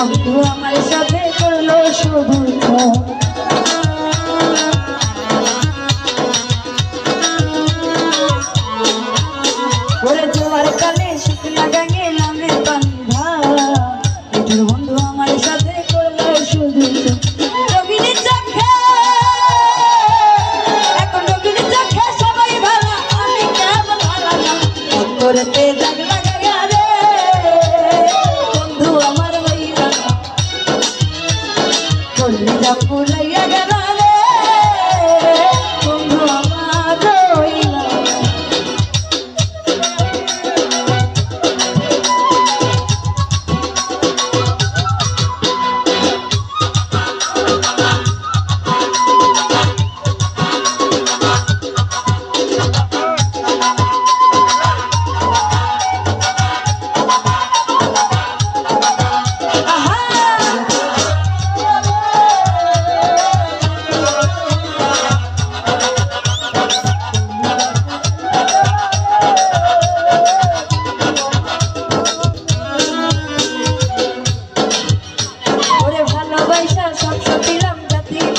বন্ধু আমার সাথে করল শুধু la bola.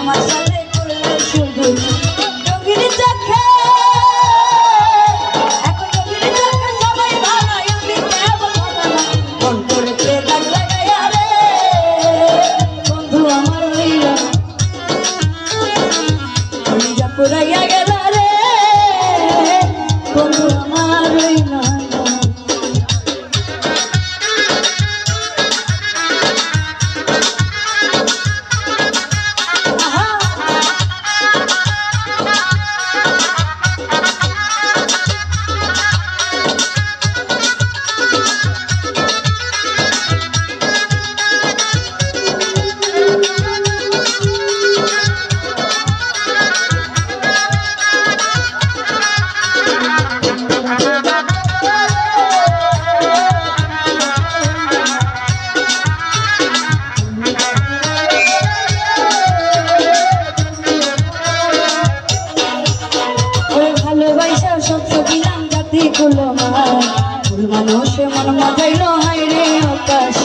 আমার সাথে করলে শুধু হলো হায় ফুল মানুষে মন মাথাইল হায় রে আকাশ।